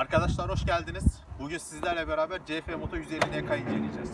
Arkadaşlar hoş geldiniz. Bugün sizlerle beraber CF Moto 150 NK inceleyeceğiz.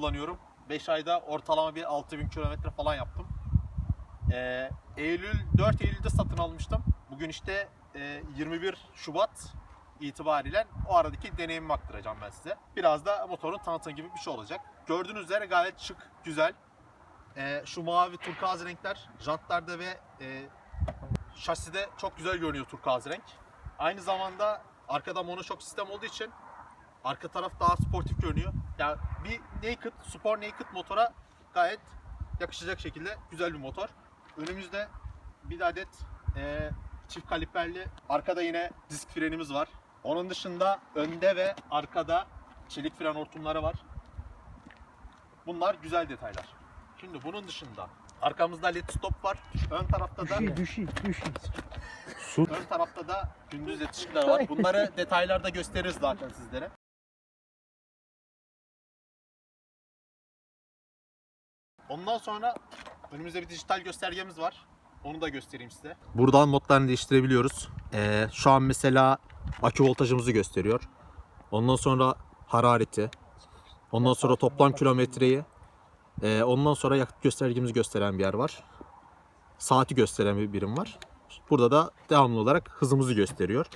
Kullanıyorum. 5 ayda ortalama bir 6000 kilometre falan yaptım. Ee, Eylül 4 Eylül'de satın almıştım. Bugün işte e, 21 Şubat itibariyle o aradaki deneyimimi aktaracağım ben size. Biraz da motorun tanıtım gibi bir şey olacak. Gördüğünüz üzere gayet şık, güzel. Ee, şu mavi turkuaz renkler jantlarda ve e, şaside çok güzel görünüyor turkuaz renk. Aynı zamanda arkada monoşok sistem olduğu için Arka taraf daha sportif görünüyor. Yani bir naked, spor naked motora gayet yakışacak şekilde güzel bir motor. Önümüzde bir adet e, çift kaliperli arkada yine disk frenimiz var. Onun dışında önde ve arkada çelik fren hortumları var. Bunlar güzel detaylar. Şimdi bunun dışında arkamızda led stop var. Ön tarafta da Düşü, düşü, düşü. ön tarafta da gündüz ışıkları var. Bunları detaylarda gösteririz zaten sizlere. Ondan sonra önümüzde bir dijital göstergemiz var. Onu da göstereyim size. Buradan modlarını değiştirebiliyoruz. Ee, şu an mesela akü voltajımızı gösteriyor. Ondan sonra harareti. Ondan sonra toplam kilometreyi. Ee, ondan sonra yakıt göstergemizi gösteren bir yer var. Saati gösteren bir birim var. Burada da devamlı olarak hızımızı gösteriyor.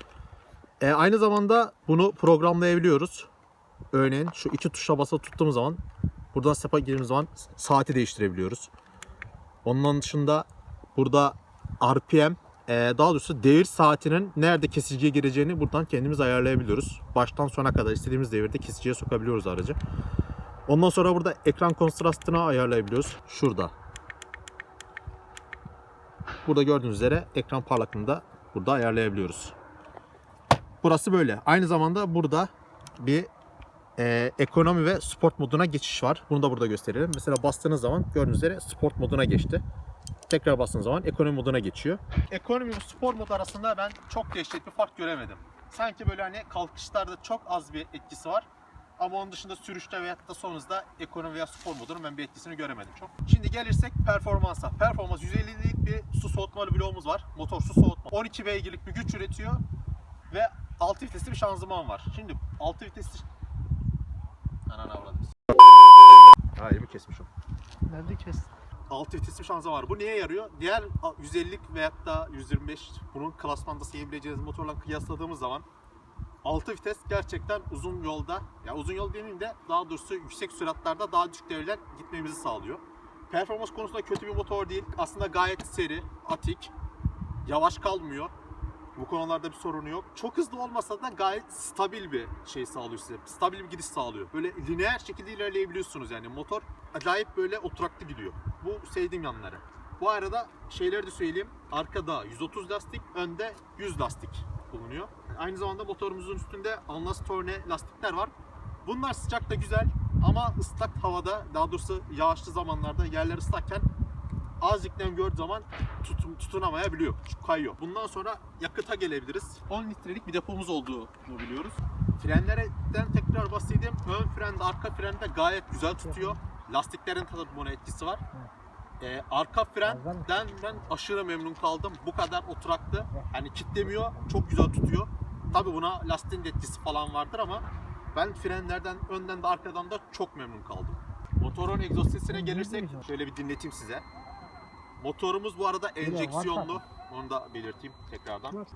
Ee, aynı zamanda bunu programlayabiliyoruz. Örneğin şu iki tuşa basılı tuttuğumuz zaman Buradan sepa girdiğimiz zaman saati değiştirebiliyoruz. Onun dışında burada RPM e, daha doğrusu devir saatinin nerede kesiciye gireceğini buradan kendimiz ayarlayabiliyoruz. Baştan sona kadar istediğimiz devirde kesiciye sokabiliyoruz aracı. Ondan sonra burada ekran kontrastını ayarlayabiliyoruz. Şurada. Burada gördüğünüz üzere ekran parlaklığını da burada ayarlayabiliyoruz. Burası böyle. Aynı zamanda burada bir e, ekonomi ve sport moduna geçiş var. Bunu da burada gösterelim. Mesela bastığınız zaman gördüğünüz üzere sport moduna geçti. Tekrar bastığınız zaman ekonomi moduna geçiyor. Ekonomi ve spor mod arasında ben çok dehşet bir fark göremedim. Sanki böyle hani kalkışlarda çok az bir etkisi var. Ama onun dışında sürüşte veyahut da son hızda ekonomi veya spor modunun ben bir etkisini göremedim çok. Şimdi gelirsek performansa. Performans 150'lik bir su soğutmalı bloğumuz var. Motor su soğutma. 12 beygirlik bir güç üretiyor. Ve 6 vitesli bir şanzıman var. Şimdi 6 vitesli Ananı avradım. Ha elimi kesmişim. Nerede kestin? 6 vitesli bir şanzıman var. Bu neye yarıyor? Diğer 150'lik veyahut da 125 bunun klasmanda sayabileceğiniz motorla kıyasladığımız zaman 6 vites gerçekten uzun yolda, ya uzun yol demeyeyim de daha doğrusu yüksek süratlerde daha düşük devirler gitmemizi sağlıyor. Performans konusunda kötü bir motor değil. Aslında gayet seri, atik, yavaş kalmıyor. Bu konularda bir sorunu yok. Çok hızlı olmasa da gayet stabil bir şey sağlıyor size. Stabil bir gidiş sağlıyor. Böyle lineer şekilde ilerleyebiliyorsunuz yani. Motor acayip böyle oturaklı gidiyor. Bu sevdiğim yanları. Bu arada şeyleri de söyleyeyim. Arkada 130 lastik, önde 100 lastik bulunuyor. Aynı zamanda motorumuzun üstünde Alnas Torne lastikler var. Bunlar sıcakta güzel ama ıslak havada, daha doğrusu yağışlı zamanlarda yerler ıslakken nem gördüğü zaman tutun, tutunamayabiliyor. Kayıyor. Bundan sonra yakıta gelebiliriz. 10 litrelik bir depomuz olduğunu biliyoruz. Frenlerden tekrar bahsedeyim. Ön frende, arka frende gayet güzel tutuyor. Lastiklerin tabii buna etkisi var. Ee, arka frenden ben aşırı memnun kaldım. Bu kadar oturaklı. Hani kitlemiyor. Çok güzel tutuyor. Tabii buna lastiğin de etkisi falan vardır ama ben frenlerden önden de arkadan da çok memnun kaldım. Motorun egzoz sesine gelirsek şöyle bir dinleteyim size. Motorumuz bu arada enjeksiyonlu. Onu da belirteyim tekrardan.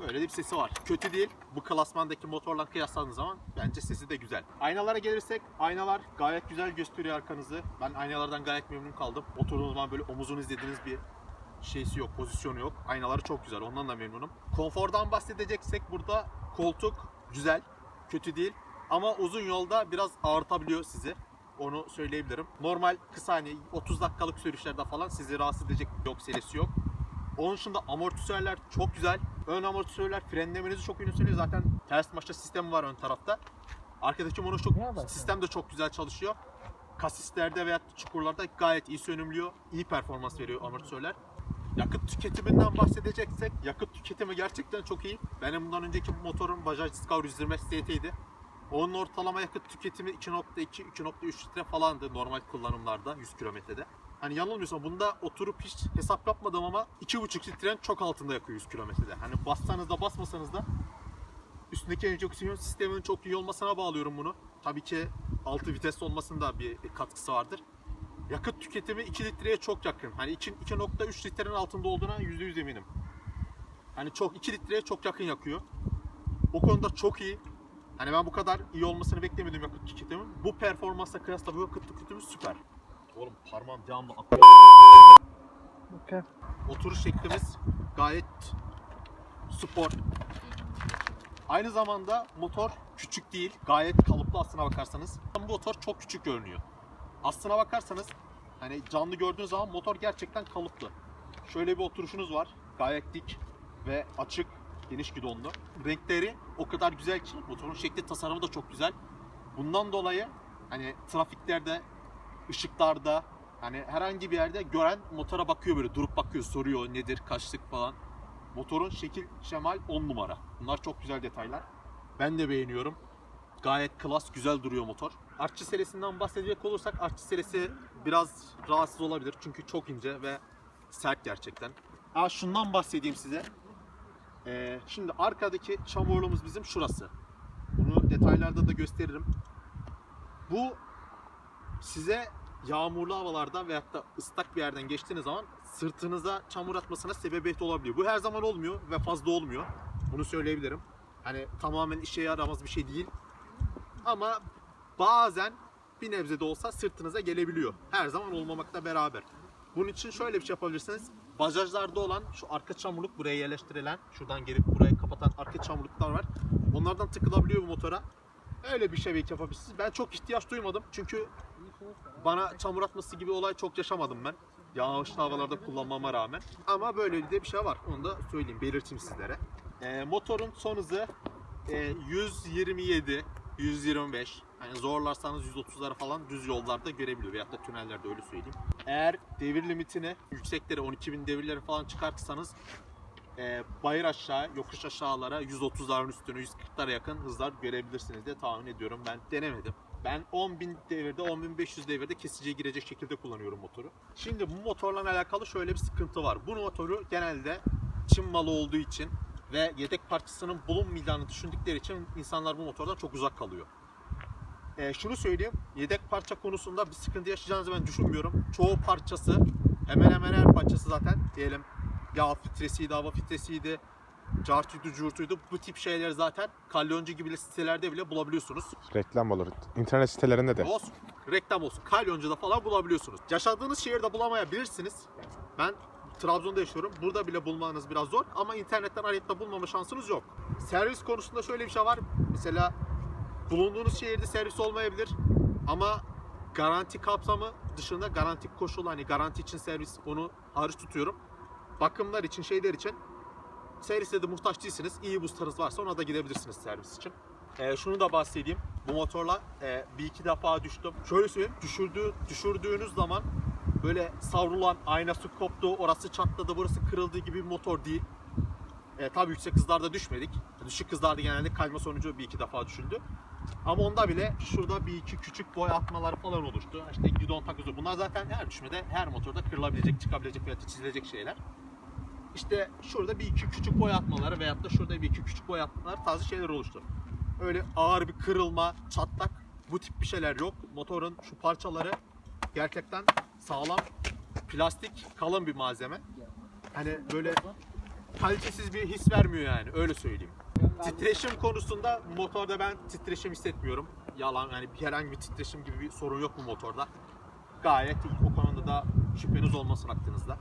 Böyle de bir sesi var. Kötü değil. Bu klasmandaki motorla kıyasladığınız zaman bence sesi de güzel. Aynalara gelirsek aynalar gayet güzel gösteriyor arkanızı. Ben aynalardan gayet memnun kaldım. Oturduğunuz zaman böyle omuzunu izlediğiniz bir şeysi yok, pozisyonu yok. Aynaları çok güzel. Ondan da memnunum. Konfordan bahsedeceksek burada koltuk güzel, kötü değil. Ama uzun yolda biraz ağırtabiliyor sizi. Onu söyleyebilirim. Normal kısa hani 30 dakikalık sürüşlerde falan sizi rahatsız edecek yok serisi yok. Onun dışında amortisörler çok güzel. Ön amortisörler frenlemenizi çok iyi söylüyor. Zaten ters maşa sistemi var ön tarafta. Arkadaki mono çok sistem de çok güzel çalışıyor. Kasislerde veya çukurlarda gayet iyi sönümlüyor. iyi performans veriyor amortisörler. Yakıt tüketiminden bahsedeceksek yakıt tüketimi gerçekten çok iyi. Benim bundan önceki motorum Bajaj Discover 125 ST'ydi. Onun ortalama yakıt tüketimi 2.2-2.3 litre falandı normal kullanımlarda 100 kilometrede. Hani yanılmıyorsam bunda oturup hiç hesap yapmadım ama 2.5 litrenin çok altında yakıyor 100 kilometrede. Hani bassanız da basmasanız da üstündeki enjeksiyon sisteminin çok iyi olmasına bağlıyorum bunu. Tabii ki 6 vites olmasında bir katkısı vardır. Yakıt tüketimi 2 litreye çok yakın. Hani 2 2.3 litrenin altında olduğuna %100 eminim. Hani çok 2 litreye çok yakın yakıyor. O konuda çok iyi. Hani ben bu kadar iyi olmasını beklemedim yakıt tüketimi. Bu performansla kıyasla bu yakıt tüketimi süper. Oğlum parmağım devamlı akıyor. Bakın. Oturuş şeklimiz gayet spor. Aynı zamanda motor küçük değil. Gayet kalıplı aslına bakarsanız. Bu motor çok küçük görünüyor. Aslına bakarsanız hani canlı gördüğünüz zaman motor gerçekten kalıplı. Şöyle bir oturuşunuz var. Gayet dik ve açık, geniş gidonlu. Renkleri o kadar güzel ki motorun şekli tasarımı da çok güzel. Bundan dolayı hani trafiklerde, ışıklarda hani herhangi bir yerde gören motora bakıyor böyle durup bakıyor soruyor nedir kaçlık falan. Motorun şekil şemal 10 numara. Bunlar çok güzel detaylar. Ben de beğeniyorum. Gayet klas, güzel duruyor motor. Artçı serisinden bahsedecek olursak artçı serisi biraz rahatsız olabilir. Çünkü çok ince ve sert gerçekten. Aa, şundan bahsedeyim size. Ee, şimdi arkadaki çamurluğumuz bizim şurası. Bunu detaylarda da gösteririm. Bu size yağmurlu havalarda veyahut da ıslak bir yerden geçtiğiniz zaman sırtınıza çamur atmasına sebebiyet olabiliyor. Bu her zaman olmuyor ve fazla olmuyor. Bunu söyleyebilirim. Hani tamamen işe yaramaz bir şey değil. Ama bazen bir nebze de olsa sırtınıza gelebiliyor. Her zaman olmamakla beraber. Bunun için şöyle bir şey yapabilirsiniz. Bajajlarda olan şu arka çamurluk buraya yerleştirilen, şuradan gelip burayı kapatan arka çamurluklar var. Onlardan tıkılabiliyor bu motora. Öyle bir şey yapabilirsiniz. Ben çok ihtiyaç duymadım. Çünkü bana çamur atması gibi olay çok yaşamadım ben. Yağışlı havalarda kullanmama rağmen. Ama böyle de bir şey var. Onu da söyleyeyim, belirteyim sizlere. Ee, motorun son hızı e, 127, 125. Yani zorlarsanız 130'lara falan düz yollarda görebiliyor. Veyahut da tünellerde öyle söyleyeyim. Eğer devir limitini yükseklere 12.000 devirleri falan çıkartırsanız e, bayır aşağı, yokuş aşağılara 130'ların üstüne 140'lara yakın hızlar görebilirsiniz diye tahmin ediyorum. Ben denemedim. Ben 10.000 devirde, 10.500 devirde kesiciye girecek şekilde kullanıyorum motoru. Şimdi bu motorla alakalı şöyle bir sıkıntı var. Bu motoru genelde Çin malı olduğu için ve yedek parçasının bulunmayacağını düşündükleri için insanlar bu motordan çok uzak kalıyor. Ee, şunu söyleyeyim, yedek parça konusunda bir sıkıntı yaşayacağınızı ben düşünmüyorum. Çoğu parçası, hemen hemen her parçası zaten diyelim yağ filtresiydi, hava filtresiydi, cartuydu, curtuydu. Bu tip şeyleri zaten kalyoncu gibi sitelerde bile bulabiliyorsunuz. Reklam olur. İnternet sitelerinde de. Olsun. Reklam olsun. Kalyoncu'da falan bulabiliyorsunuz. Yaşadığınız şehirde bulamayabilirsiniz. Ben Trabzon'da yaşıyorum. Burada bile bulmanız biraz zor ama internetten arayıp da bulmama şansınız yok. Servis konusunda şöyle bir şey var. Mesela bulunduğunuz şehirde servis olmayabilir ama garanti kapsamı dışında garanti koşulu hani garanti için servis onu hariç tutuyorum. Bakımlar için şeyler için servise de muhtaç değilsiniz. İyi boostlarınız varsa ona da gidebilirsiniz servis için. Ee, şunu da bahsedeyim. Bu motorla e, bir iki defa düştüm. Şöyle söyleyeyim. Düşürdüğü, düşürdüğünüz zaman böyle savrulan aynası koptu, orası çatladı, burası kırıldı gibi bir motor değil. E, tabii yüksek hızlarda düşmedik. Düşük hızlarda genelde kayma sonucu bir iki defa düşüldü. Ama onda bile şurada bir iki küçük boy atmaları falan oluştu. İşte gidon takozu. Bunlar zaten her düşmede, her motorda kırılabilecek, çıkabilecek veya çizilecek şeyler. İşte şurada bir iki küçük boy atmaları veyahut da şurada bir iki küçük boy atmaları tarzı şeyler oluştu. Öyle ağır bir kırılma, çatlak bu tip bir şeyler yok. Motorun şu parçaları gerçekten sağlam, plastik, kalın bir malzeme. Hani böyle kalitesiz bir his vermiyor yani öyle söyleyeyim. Titreşim konusunda motorda ben titreşim hissetmiyorum. Yalan yani herhangi bir titreşim gibi bir sorun yok bu motorda. Gayet. O konuda da şüpheniz olmasın hakkınızda.